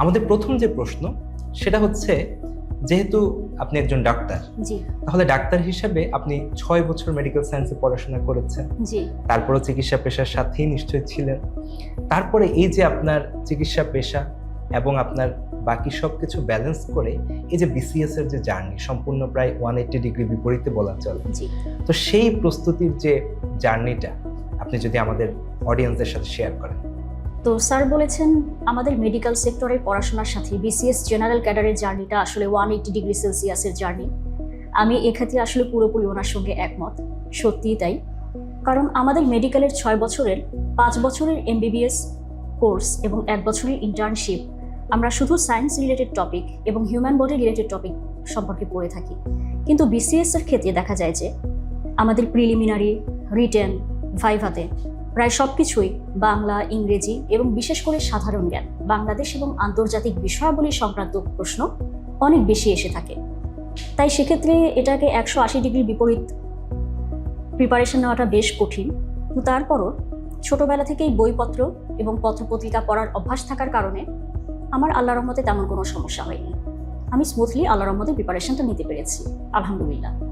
আমাদের প্রথম যে প্রশ্ন সেটা হচ্ছে যেহেতু আপনি একজন ডাক্তার তাহলে ডাক্তার হিসেবে আপনি ছয় বছর মেডিকেল সায়েন্সে পড়াশোনা করেছেন। জি। তারপরও চিকিৎসা পেশার সাথেই নিশ্চয়ই ছিলেন। তারপরে এই যে আপনার চিকিৎসা পেশা এবং আপনার বাকি সব কিছু ব্যালেন্স করে এই যে বিসিএস এর যে জার্নি সম্পূর্ণ প্রায় ওয়ান এইটি ডিগ্রি বিপরীতে বলা চলে। তো সেই প্রস্তুতির যে জার্নিটা আপনি যদি আমাদের অডিয়েন্সের সাথে শেয়ার করেন। তো স্যার বলেছেন আমাদের মেডিকেল সেক্টরের পড়াশোনার সাথে বিসিএস জেনারেল ক্যাডারের জার্নিটা আসলে ওয়ান এইটি ডিগ্রি সেলসিয়াসের জার্নি আমি এক্ষেত্রে আসলে পুরোপুরি ওনার সঙ্গে একমত। সত্যিই তাই। কারণ আমাদের মেডিকেলের ছয় বছরের, পাঁচ বছরের এমবিবিএস কোর্স এবং এক বছরের ইন্টার্নশিপ আমরা শুধু সায়েন্স রিলেটেড টপিক এবং হিউম্যান বডি রিলেটেড টপিক সম্পর্কে পড়ে থাকি। কিন্তু বিসিএস এর ক্ষেত্রে দেখা যায় যে আমাদের প্রিলিমিনারি রিটেন ভাইভাতে প্রায় সব কিছুই বাংলা, ইংরেজি এবং বিশেষ করে সাধারণ জ্ঞান, বাংলাদেশ এবং আন্তর্জাতিক বিষয়াবলী সংক্রান্ত প্রশ্ন অনেক বেশি এসে থাকে। তাই সেক্ষেত্রে এটাকে একশো আশি ডিগ্রি বিপরীত প্রিপারেশন নেওয়াটা বেশ কঠিন। কিন্তু তারপরও ছোটবেলা থেকেই বইপত্র এবং পত্রপত্রিকা পড়ার অভ্যাস থাকার কারণে আমার আল্লাহ রহমতে তেমন কোনো সমস্যা হয়নি। আমি স্মুথলি আল্লাহ রহমতে প্রিপারেশনটা নিতে পেরেছি, আলহামদুলিল্লাহ।